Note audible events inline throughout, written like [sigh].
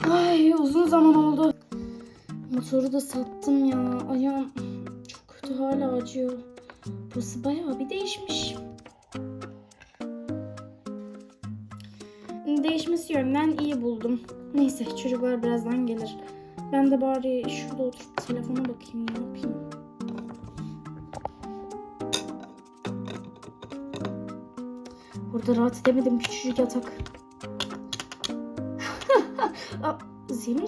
Ay uzun zaman oldu. Motoru da sattım ya. Ayağım çok kötü hala acıyor. Burası bayağı bir değişmiş. Değişmesi yönden iyi buldum. Neyse çocuklar birazdan gelir. Ben de bari şurada oturup telefona bakayım ne yapayım. Burada rahat edemedim küçücük yatak. Aa,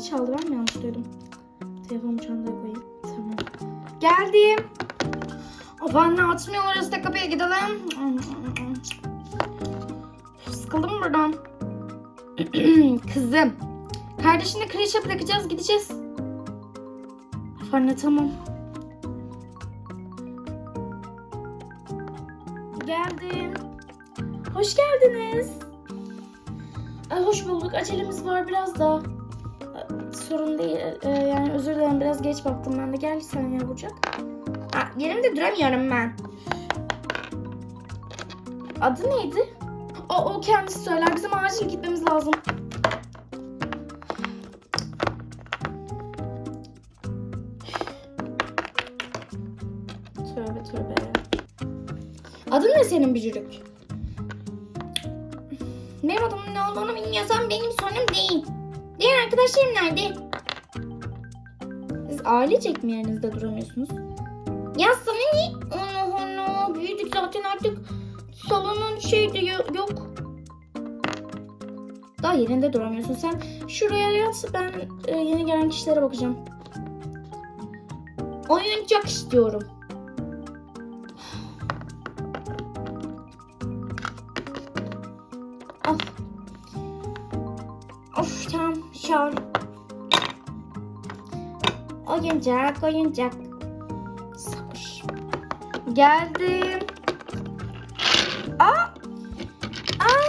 çaldı ben mi yanlış duydum? Telefonumu çantaya koyayım. Tamam. Geldim. Of anne açmıyor orası da kapıya gidelim. Sıkıldım buradan. [clears throat] Kızım. Kardeşini kreşe bırakacağız gideceğiz. Of anne tamam. Geldim. Hoş geldiniz. Ay, hoş bulduk. Acelemiz var biraz da. Sorun değil. Ee, yani özür dilerim biraz geç baktım ben de. Gel sen yavrucak. Aa, yerimde duramıyorum ben. Adı neydi? O, o kendisi söyler. Bizim acil gitmemiz lazım. Tövbe tövbe. Adın ne senin bücürük? Ne olduğunu bilmiyorsan benim sorunum değil. Diğer arkadaşlarım nerede? Siz ailecek mi yerinizde duramıyorsunuz? Ya sana ne? Allah Allah. Büyüdük zaten artık. Salonun şeyde yo- yok. Daha yerinde duramıyorsun. Sen şuraya yat. Ben e, yeni gelen kişilere bakacağım. Oyuncak istiyorum. Oyuncak oyuncak. Sabır. Geldim. Aa! Aa!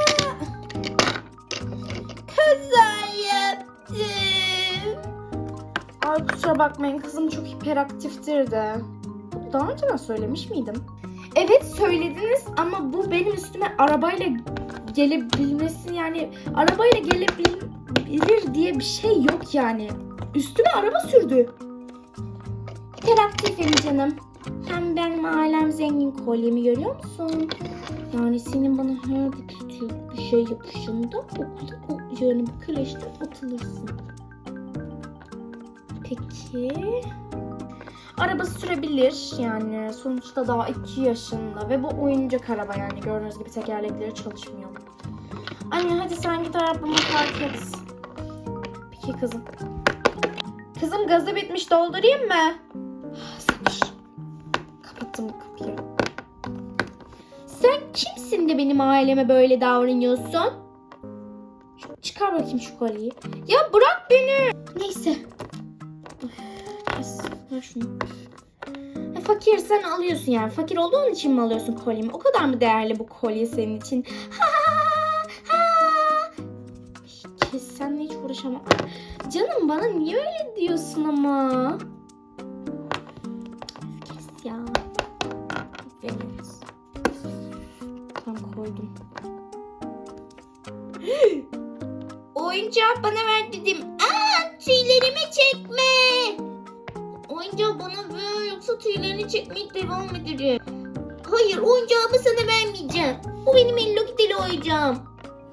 Kaza yaptım. Ay kusura bakmayın kızım çok hiperaktiftir de. Daha önceden söylemiş miydim? Evet söylediniz ama bu benim üstüme arabayla gelebilmesi yani arabayla gelebilir diye bir şey yok yani. Üstüme araba sürdü. Hiperaktifim canım. Hem benim ailem zengin kolyemi görüyor musun? Yani senin bana her bir kötü bir şey yapışında okulda o yani bu kreşten atılırsın. Peki. Araba sürebilir yani sonuçta daha 2 yaşında ve bu oyuncak araba yani gördüğünüz gibi tekerlekleri çalışmıyor. Anne hadi sen git arabamı park et. Peki kızım. Kızım gazı bitmiş doldurayım mı? Kapattım kapıyı. Sen kimsin de benim aileme böyle davranıyorsun? Çıkar bakayım şu kolyeyi. Ya bırak beni. Neyse. Şunu. Fakir sen alıyorsun yani. Fakir olduğun için mi alıyorsun kolyemi? O kadar mı değerli bu kolye senin için? Ha, ha. Kes senle hiç uğraşamam. Canım bana niye öyle diyorsun ama? Oyuncağı bana ver dedim. Aa, tüylerimi çekme. Oyuncağı bana ver yoksa tüylerini çekmeye devam ederim. Hayır oyuncağımı sana vermeyeceğim. Bu benim Hello Kitty'li oyuncağım.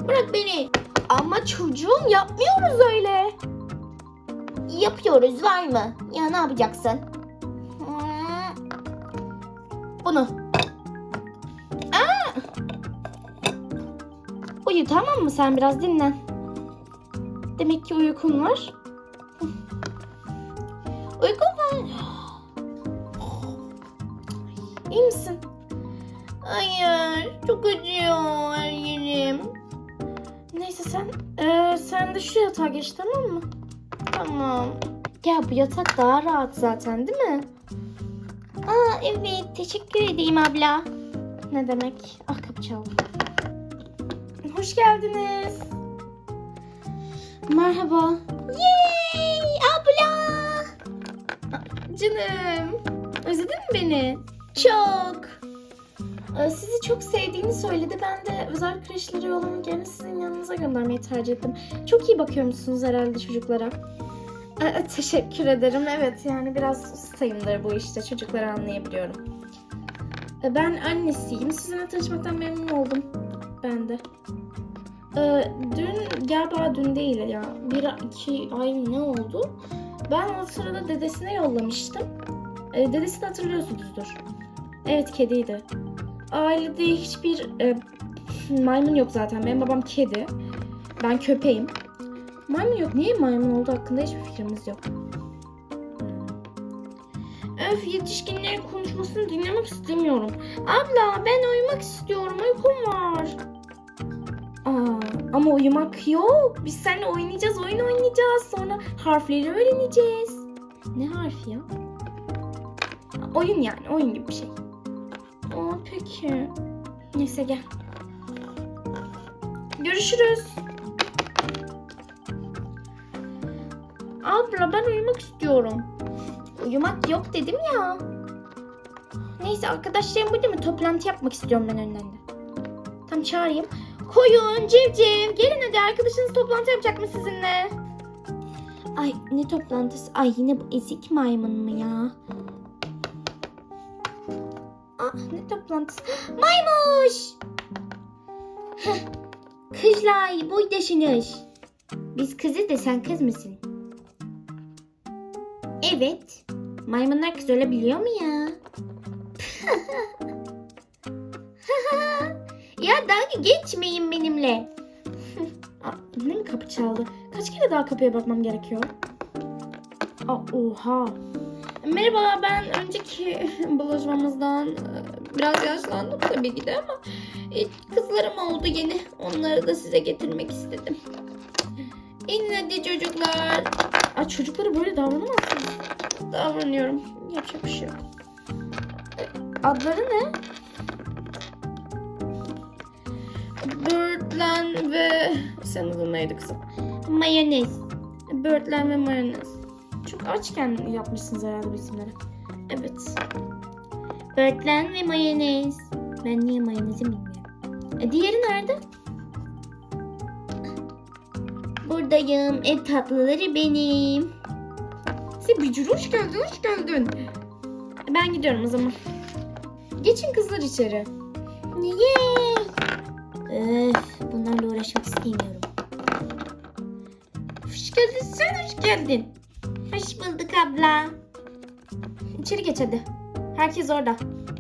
Bırak beni. Ama çocuğum yapmıyoruz öyle. Yapıyoruz var mı? Ya ne yapacaksın? Bunu. Uyu tamam mı sen biraz dinlen. Demek ki uykun var. Uykun var. İyi misin? Hayır, çok acıyor her yerim. Neyse sen, eee, sen de şu yatağa geç tamam mı? Tamam. Ya bu yatak daha rahat zaten değil mi? Aa evet, teşekkür edeyim abla. Ne demek? Ah kapı çaldı. Hoş geldiniz. Merhaba. Yay abla. Canım. Özledin mi beni? Çok. Ee, Sizi çok sevdiğini söyledi. Ben de özel kreşlere yollamak yerine sizin yanınıza göndermeyi tercih ettim. Çok iyi bakıyormuşsunuz herhalde çocuklara. Ee, teşekkür ederim. Evet yani biraz ustayımdır bu işte. Çocukları anlayabiliyorum. Ee, ben annesiyim. Sizinle tanışmaktan memnun oldum. Ben de. Ee, dün galiba dün değil ya. Bir iki ay ne oldu? Ben o sırada dedesine yollamıştım. Ee, dedesini hatırlıyorsunuzdur. Evet kediydi. Ailede hiçbir e, maymun yok zaten. Benim babam kedi. Ben köpeğim. Maymun yok. Niye maymun oldu hakkında hiçbir fikrimiz yok. Öf yetişkinlerin konuşmasını dinlemek istemiyorum. Abla ben uyumak istiyorum. Uykum var. Aa, ama uyumak yok. Biz seninle oynayacağız, oyun oynayacağız. Sonra harfleri öğreneceğiz. Ne harfi ya? Oyun yani, oyun gibi bir şey. Aa, peki. Neyse gel. Görüşürüz. Abla ben uyumak istiyorum. Uyumak yok dedim ya. Neyse arkadaşlarım burada mı? Toplantı yapmak istiyorum ben önden de. Tam çağırayım. Koyun, civciv. Gelin hadi arkadaşınız toplantı yapacak mı sizinle? Ay ne toplantısı? Ay yine bu ezik maymun mu ya? Ah ne toplantısı? Maymuş! [laughs] Heh, Kızlar buradasınız. Biz kızız da sen kız mısın? Evet. Maymunlar kız olabiliyor mu ya? [laughs] ya dalga geçmeyin benimle. Aa, yine mi kapı çaldı? Kaç kere daha kapıya bakmam gerekiyor? Aa, oha. Merhaba ben önceki [laughs] buluşmamızdan e, biraz yaşlandım tabii ki de ama e, kızlarım oldu yeni. Onları da size getirmek istedim. İnin hadi çocuklar. Aa, çocuklara böyle davranamazsınız. Davranıyorum. Yapacak bir şey yok. Adları ne? Birdland ve... Senin adın neydi kızım? Mayonez. Birdland ve mayonez. Çok açken yapmışsınız herhalde bu isimleri. Evet. Birdland ve mayonez. Ben niye mayonezi bilmiyorum. E, diğeri nerede? Buradayım. Ev tatlıları benim. Sebicur hoş geldin, hoş geldin. Ben gidiyorum o zaman. Geçin kızlar içeri. Niye? Öf, bunlarla uğraşmak istemiyorum. Hoş geldin, sen hoş geldin. Hoş bulduk abla. İçeri geç hadi. Herkes orada.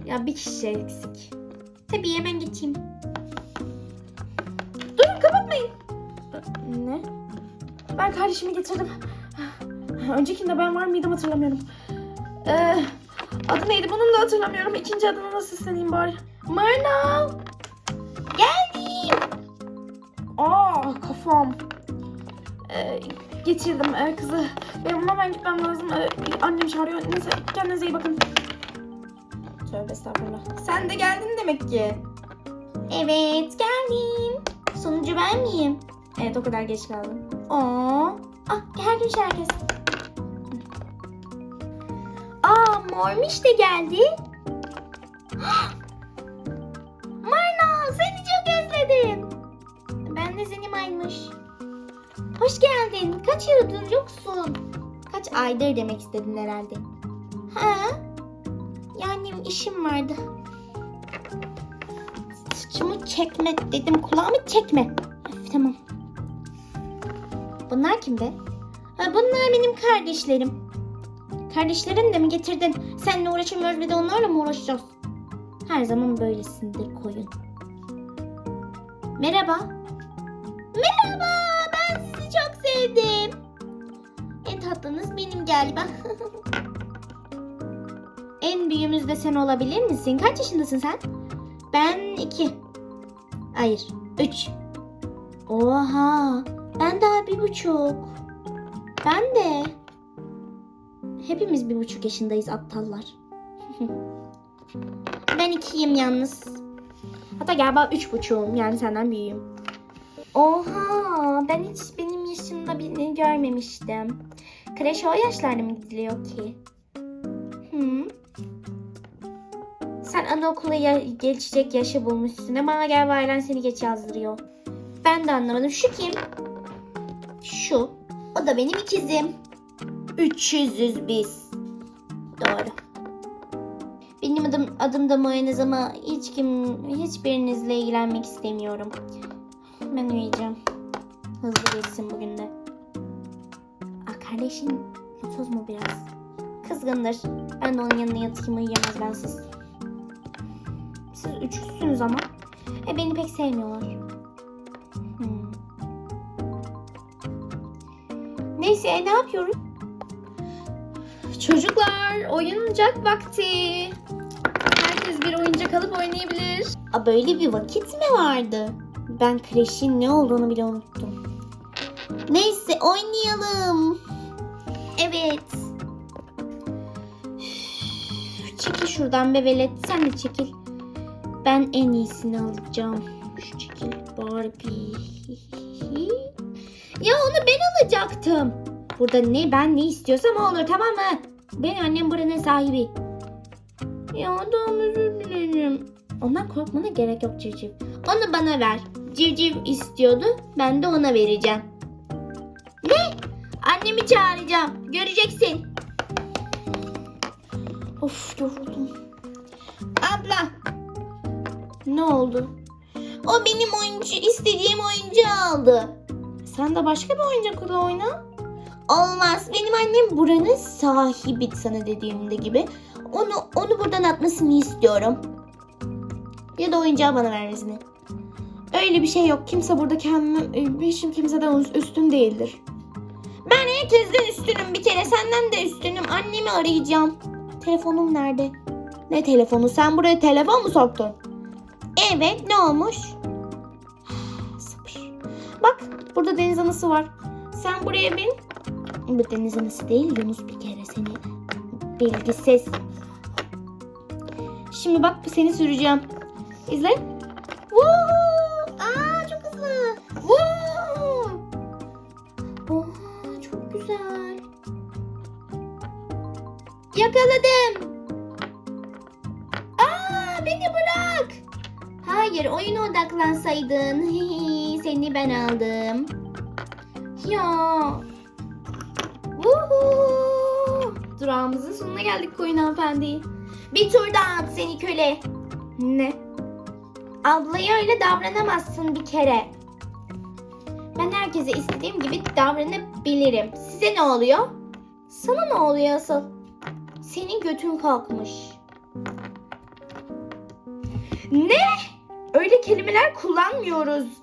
Ya bir kişi eksik. Tabii hemen geçeyim. Durun kapatmayın. Ne? Ben kardeşimi getirdim. Öncekinde ben var mıydım hatırlamıyorum. Ee, adı neydi bunun da hatırlamıyorum. İkinci adını nasıl sesleneyim bari. Myrna! Geldim! Aa kafam. Ee, getirdim ee, kızı. Benim hemen gitmem lazım. Ee, annem çağırıyor. Neyse kendinize iyi bakın. Tövbe estağfurullah. Sen de geldin demek ki. Evet geldim. Sonucu ben miyim? Evet o kadar geç kaldım. Aa, ah her gün herkes. Aa Mormiş de geldi. [gasps] Marna seni çok özledim. Ben de seni maymuş. Hoş geldin. Kaç yıldır yoksun? Kaç aydır demek istedin herhalde. Ha? Yani işim vardı. Saçımı çekme dedim. Kulağımı çekme. Öf, tamam. Bunlar kim be? Ha, bunlar benim kardeşlerim. Kardeşlerin de mi getirdin? Seninle uğraşamıyoruz bir de onlarla mı uğraşacağız? Her zaman böylesindir koyun. Merhaba. Merhaba. Ben sizi çok sevdim. En tatlınız benim galiba. [laughs] en büyüğümüz de sen olabilir misin? Kaç yaşındasın sen? Ben iki. Hayır. Üç. Oha. Ben daha bir buçuk. Ben de. Hepimiz bir buçuk yaşındayız aptallar. [laughs] ben ikiyim yalnız. Hatta galiba üç buçuğum. Yani senden büyüğüm. Oha. Ben hiç benim yaşımda birini görmemiştim. Kreşe o yaşlarda mı gidiliyor ki? Hı. Sen anaokula ya- geçecek yaşı bulmuşsun ama gel ailen seni geç yazdırıyor. Ben de anlamadım. Şu kim? Şu. O da benim ikizim. 300'üz biz. Doğru. Benim adım adım da mayonez ama hiç kim hiçbirinizle ilgilenmek istemiyorum. Ben uyuyacağım. Hızlı geçsin bugün de. Aa, kardeşin mutsuz mu biraz? Kızgındır. Ben de onun yanına yatayım uyuyamaz bensiz. Siz üçüzsünüz ama. E beni pek sevmiyorlar. Neyse e, ne yapıyoruz? Çocuklar oyuncak vakti. Herkes bir oyuncak alıp oynayabilir. Aa, böyle bir vakit mi vardı? Ben kreşin ne olduğunu bile unuttum. Neyse oynayalım. Evet. Çekil şuradan be velet. Sen de çekil. Ben en iyisini alacağım. Şu çekil Barbie. Ya onu ben alacaktım. Burada ne ben ne istiyorsam o olur tamam mı? Ben annem buranın sahibi. Ya tamam özür dilerim. Ondan korkmana gerek yok Civciv. Onu bana ver. Civciv istiyordu. Ben de ona vereceğim. Ne? Annemi çağıracağım. Göreceksin. Of yoruldum. Abla. Ne oldu? O benim oyuncu istediğim oyuncağı aldı. Sen de başka bir oyuncakla oyna. Olmaz. Benim annem buranın sahibi sana dediğimde gibi. Onu onu buradan atmasını istiyorum. Ya da oyuncağı bana vermesini. Öyle bir şey yok. Kimse burada kendini, hiç kimseden üstün değildir. Ben herkesten üstünüm bir kere. Senden de üstünüm. Annemi arayacağım. Telefonum nerede? Ne telefonu? Sen buraya telefon mu soktun? Evet. Ne olmuş? [sighs] Bak burada deniz anası var. Sen buraya bin. Bu deniz anası değil Yunus bir kere seni. Bilgisiz. Şimdi bak seni süreceğim. İzle. Woo! Aa çok hızlı. Woo! Oha çok güzel. Yakaladım. Aa beni bırak. Hayır oyuna odaklansaydın. [laughs] Seni ben aldım. Ya. Woohoo! Durağımızın sonuna geldik koyun hanımefendi. Bir tur daha at seni köle. Ne? Ablaya öyle davranamazsın bir kere. Ben herkese istediğim gibi davranabilirim. Size ne oluyor? Sana ne oluyor asıl? Senin götün kalkmış. Ne? Öyle kelimeler kullanmıyoruz.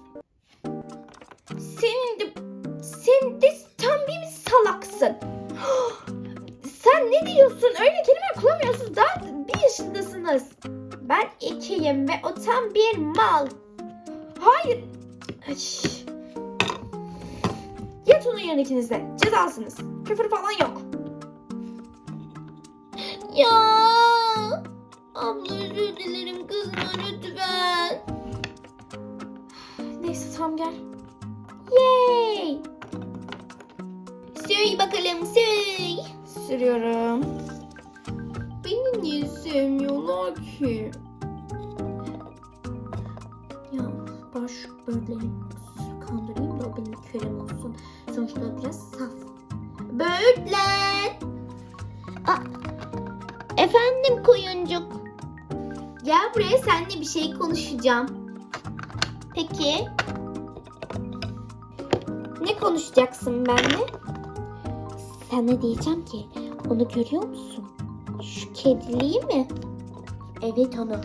Senin de, sen de tam bir salaksın. [gasps] Sen ne diyorsun? Öyle kelimeler kullanmıyorsunuz. Daha bir yaşındasınız. Ben ikiyim ve o tam bir mal. Hayır. Ay. Yatın uyuyun ikiniz de. Cezasınız. Küfür falan yok. Ya. Abla özür dilerim kızma lütfen. Neyse tamam gel. Yay. Sür bakalım sür. Sürüyorum. Beni niye sevmiyorlar ki? Ya ben şu böğürtleri kandırayım da o benim kölem olsun. Sonuçta biraz saf. Böğürtler! Aa, efendim koyuncuk. Gel buraya seninle bir şey konuşacağım. Peki. Ne konuşacaksın benimle? Sana diyeceğim ki onu görüyor musun? Şu kediliği mi? Evet onu.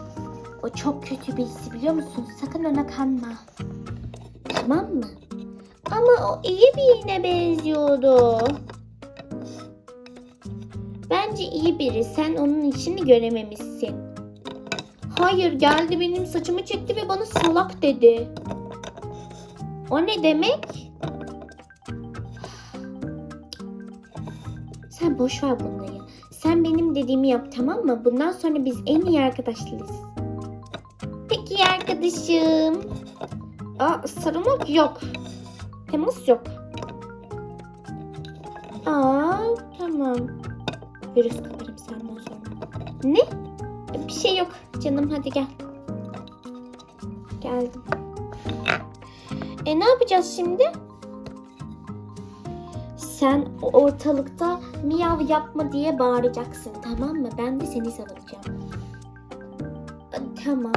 O çok kötü birisi biliyor musun? Sakın ona kanma. Tamam mı? Ama o iyi birine benziyordu. Bence iyi biri. Sen onun içini görememişsin. Hayır geldi benim saçımı çekti ve bana salak dedi. O ne demek? Sen boş ver bunları. Sen benim dediğimi yap tamam mı? Bundan sonra biz en iyi arkadaşlarız. Peki arkadaşım. Aa, sarılmak yok. Temas yok. Aa, tamam. Virüs kaparım senden sonra. Ne? Bir şey yok canım hadi gel. Geldim. E ne yapacağız şimdi? Sen ortalıkta miyav yapma diye bağıracaksın tamam mı? Ben de seni savunacağım. Tamam.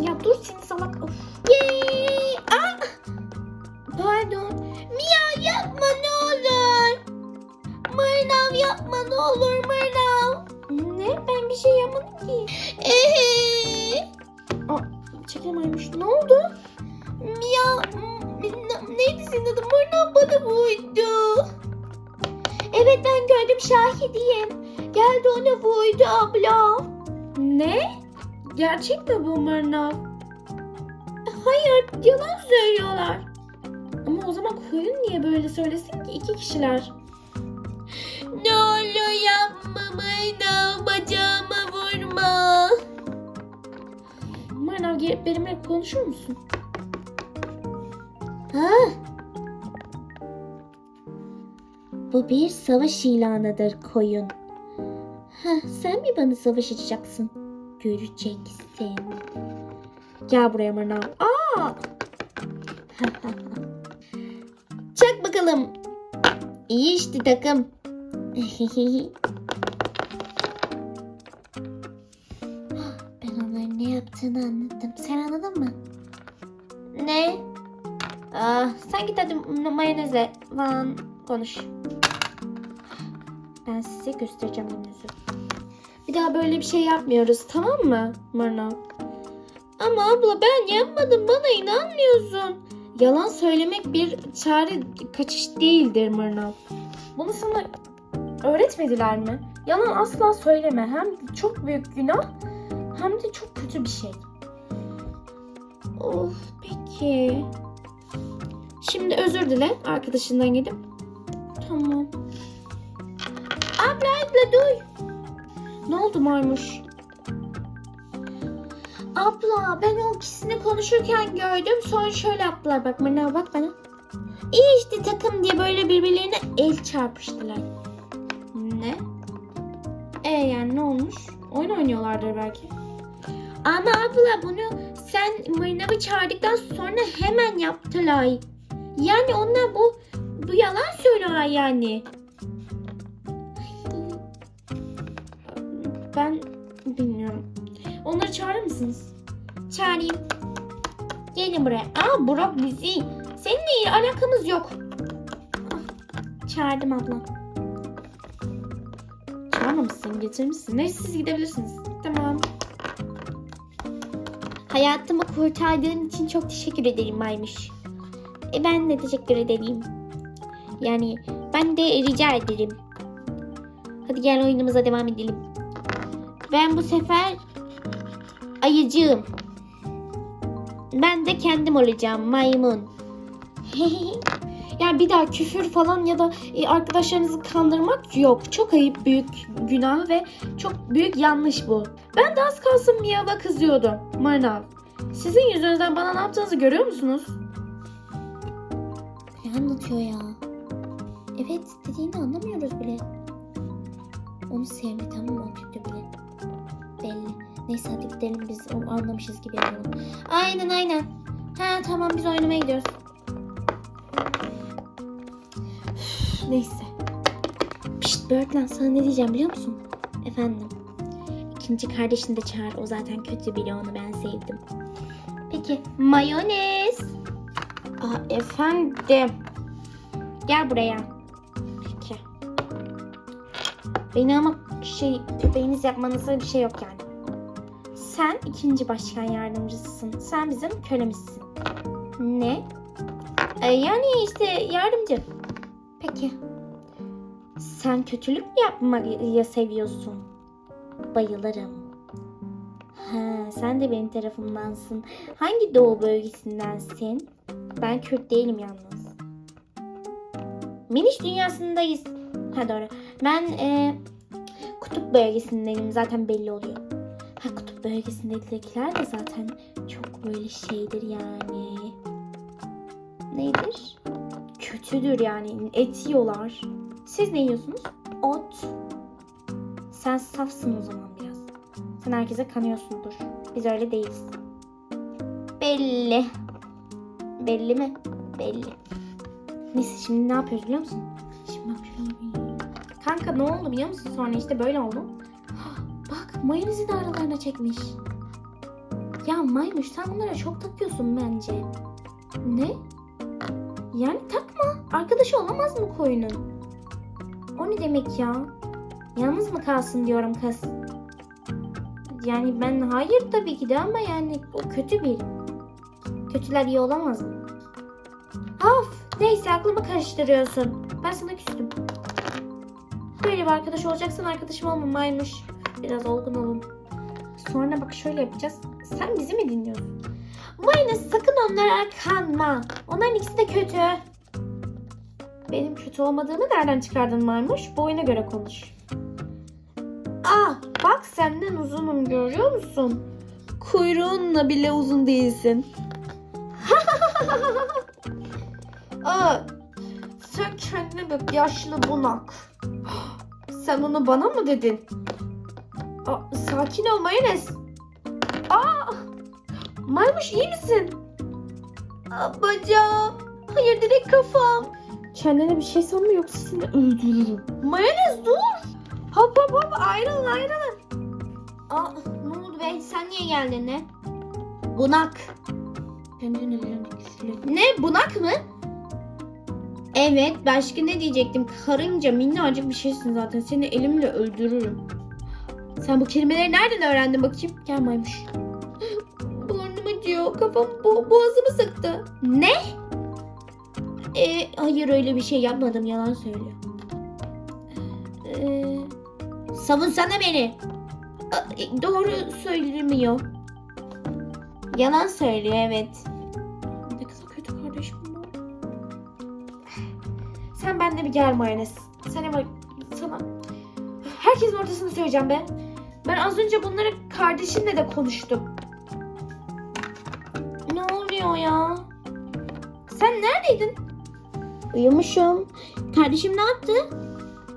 Ya dur seni salak. Of. Yay! Ah! Pardon. Miyav yapma ne olur. Mırnav yapma ne olur Mırnav. Ne? Ben bir şey yapmadım ki. Ehe. Aa, çekememiş. Ne oldu? Geldi ona vurdu abla. Ne? Gerçek mi bu Mırnav? Hayır yalan söylüyorlar. Ama o zaman koyun niye böyle söylesin ki iki kişiler? Ne olur yapma Mırnav bacağıma vurma. Mırnav gelip benimle konuşur musun? Ha? Bu bir savaş ilanıdır koyun. Ha, sen mi bana savaş açacaksın? Göreceksin. Gel buraya Mırnav. Aa! [laughs] Çak bakalım. İyi işte takım. [laughs] ben onların ne yaptığını anladım. Sen anladın mı? Ne? Ah, sen git hadi mayonezle falan konuş. Ben size göstereceğim gününüzü. Bir daha böyle bir şey yapmıyoruz tamam mı Mırnav? Ama abla ben yapmadım bana inanmıyorsun. Yalan söylemek bir çare kaçış değildir Mırnav. Bunu sana öğretmediler mi? Yalan asla söyleme. Hem çok büyük günah hem de çok kötü bir şey. Of peki. Şimdi özür dile arkadaşından gidip. Tamam. Abla abla dur. Ne oldu Maymuş? Abla ben o ikisini konuşurken gördüm. Sonra şöyle yaptılar. Bak bana bak bana. İyi işte takım diye böyle birbirlerine el çarpıştılar. Ne? E yani ne olmuş? Oyun oynuyorlardır belki. Ama abla bunu sen Marina'yı çağırdıktan sonra hemen yaptılar. Yani onlar bu bu yalan söylüyorlar yani. Ben bilmiyorum. Onları çağırır mısınız? Çağırayım. Gelin buraya. Aa Burak bizi. Seninle alakamız yok. Ah, Çağırdım abla. Çağırmamışsın, getirmişsin. Neyse siz gidebilirsiniz. Tamam. Hayatımı kurtardığın için çok teşekkür ederim Maymuş. E ben de teşekkür ederim. Yani ben de rica ederim. Hadi gel oyunumuza devam edelim. Ben bu sefer ayıcığım. Ben de kendim olacağım maymun. [laughs] Yani bir daha küfür falan ya da e, arkadaşlarınızı kandırmak yok. Çok ayıp, büyük günah ve çok büyük yanlış bu. Ben de az kalsın Miyav'a kızıyordum. Manav. Sizin yüzünüzden bana ne yaptığınızı görüyor musunuz? Ne anlatıyor ya? Evet dediğini anlamıyoruz bile. Onu sevdi tamam mı? Bile. Belli. Neyse hadi gidelim biz onu anlamışız gibi yapalım. Aynen aynen. Ha tamam biz oynamaya gidiyoruz. Neyse. Pişt Birdland sana ne diyeceğim biliyor musun? Efendim. İkinci kardeşini de çağır. O zaten kötü biri onu ben sevdim. Peki mayonez. Aa, efendim. Gel buraya. Peki. Beni ama şey köpeğiniz yapmanıza bir şey yok yani. İkinci başkan yardımcısısın. Sen bizim kölemizsin. Ne? Ee, yani işte yardımcı. Peki. Sen kötülük mü yapmayı seviyorsun? Bayılırım. Ha, sen de benim tarafımdansın. Hangi doğu bölgesindensin? Ben Kürt değilim yalnız. Miniş dünyasındayız. Ha doğru. Ben e, kutup bölgesindeyim. Zaten belli oluyor. Bölgesindekiler de zaten çok böyle şeydir yani. Nedir? Kötüdür yani. Et yiyorlar. Siz ne yiyorsunuz? Ot. Sen safsın o zaman biraz. Sen herkese kanıyorsundur. Biz öyle değiliz. Belli. Belli mi? Belli. Neyse şimdi ne yapıyoruz biliyor musun? Şimdi bak şöyle. Kanka ne oldu biliyor musun? Sonra işte böyle oldu. Mayonezi de aralarına çekmiş. Ya Maymuş sen bunlara çok takıyorsun bence. Ne? Yani takma. Arkadaşı olamaz mı koyunun? O ne demek ya? Yalnız mı kalsın diyorum kız. Yani ben hayır tabii ki de ama yani o kötü bir. Kötüler iyi olamaz mı? Of neyse aklımı karıştırıyorsun. Ben sana küstüm. Böyle bir arkadaş olacaksan arkadaşım olmamaymış. Biraz olgun olun. Sonra bak şöyle yapacağız. Sen bizi mi dinliyorsun? Mayonez sakın onlara kanma. Onların ikisi de kötü. Benim kötü olmadığımı nereden çıkardın maymuş? Boyuna göre konuş. Ah bak senden uzunum görüyor musun? Kuyruğunla bile uzun değilsin. Aa, [laughs] sen kendine bak yaşlı bunak. [gasps] Sen onu bana mı dedin? Sakin ol mayonez. Aa, maymuş iyi misin? Aa, bacağım. Hayır direkt kafam. Kendine bir şey sanma yoksa seni öldürürüm. Mayonez dur. Hop hop hop ayrılın ayrılın. Aa, ne oldu be sen niye geldin ne? Bunak. Kendine Ne bunak mı? Evet başka ne diyecektim? Karınca minnacık bir şeysin zaten. Seni elimle öldürürüm. Sen bu kelimeleri nereden öğrendin bakayım? Gel maymuş. Burnum acıyor. Kafam bo- boğazımı sıktı. Ne? Ee, hayır öyle bir şey yapmadım. Yalan söylüyor. Ee, savunsana beni. Aa, e, Doğru söylemiyor. Yalan söylüyor evet. Ne kadar kötü kardeşim bu. Sen benimle bir gel mayonez. Sen ama sana herkesin ortasında söyleyeceğim be. Ben az önce bunları kardeşimle de konuştum. Ne oluyor ya? Sen neredeydin? Uyumuşum. Kardeşim ne yaptı?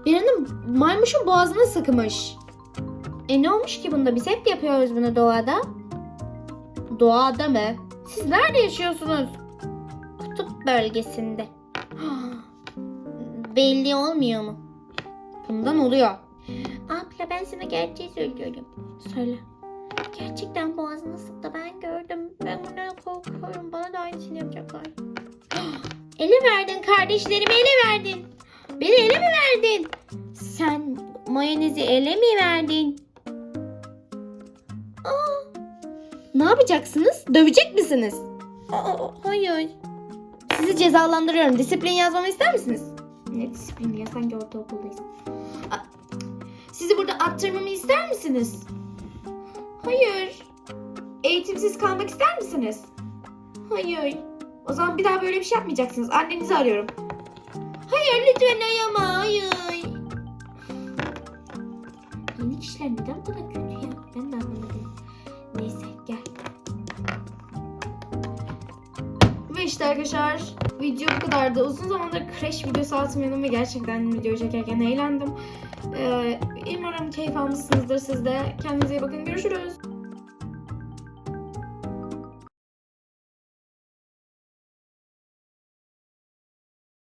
Birinin maymuşun boğazını sıkmış. E ne olmuş ki bunda? Biz hep yapıyoruz bunu doğada. Doğada mı? Siz nerede yaşıyorsunuz? Kutup bölgesinde. [gasps] Belli olmuyor mu? Bundan oluyor. Abla ben sana gerçeği söylüyorum. Söyle. Gerçekten boğazını sıktı ben gördüm. Ben bundan korkuyorum. Bana da aynısını yapacaklar. [gasps] ele verdin kardeşlerimi ele verdin. Beni ele mi verdin? Sen mayonezi ele mi verdin? Aa, ne yapacaksınız? Dövecek misiniz? Aa, hayır. Sizi cezalandırıyorum. Disiplin yazmamı ister misiniz? Ne disiplini ya? Sanki ortaokuldayız. Sizi burada attırmamı ister misiniz? Hayır. Eğitimsiz kalmak ister misiniz? Hayır. O zaman bir daha böyle bir şey yapmayacaksınız. Annenizi arıyorum. Hayır lütfen ayama. Hayır. Yeni kişiler neden bu kadar kötü ya? Ben de anlamadım. Neyse gel. Ve işte arkadaşlar video bu kadardı. Uzun zamandır crash videosu atmıyordum ve gerçekten video çekerken eğlendim. Ee, umarım keyif almışsınızdır siz de. Kendinize iyi bakın. Görüşürüz.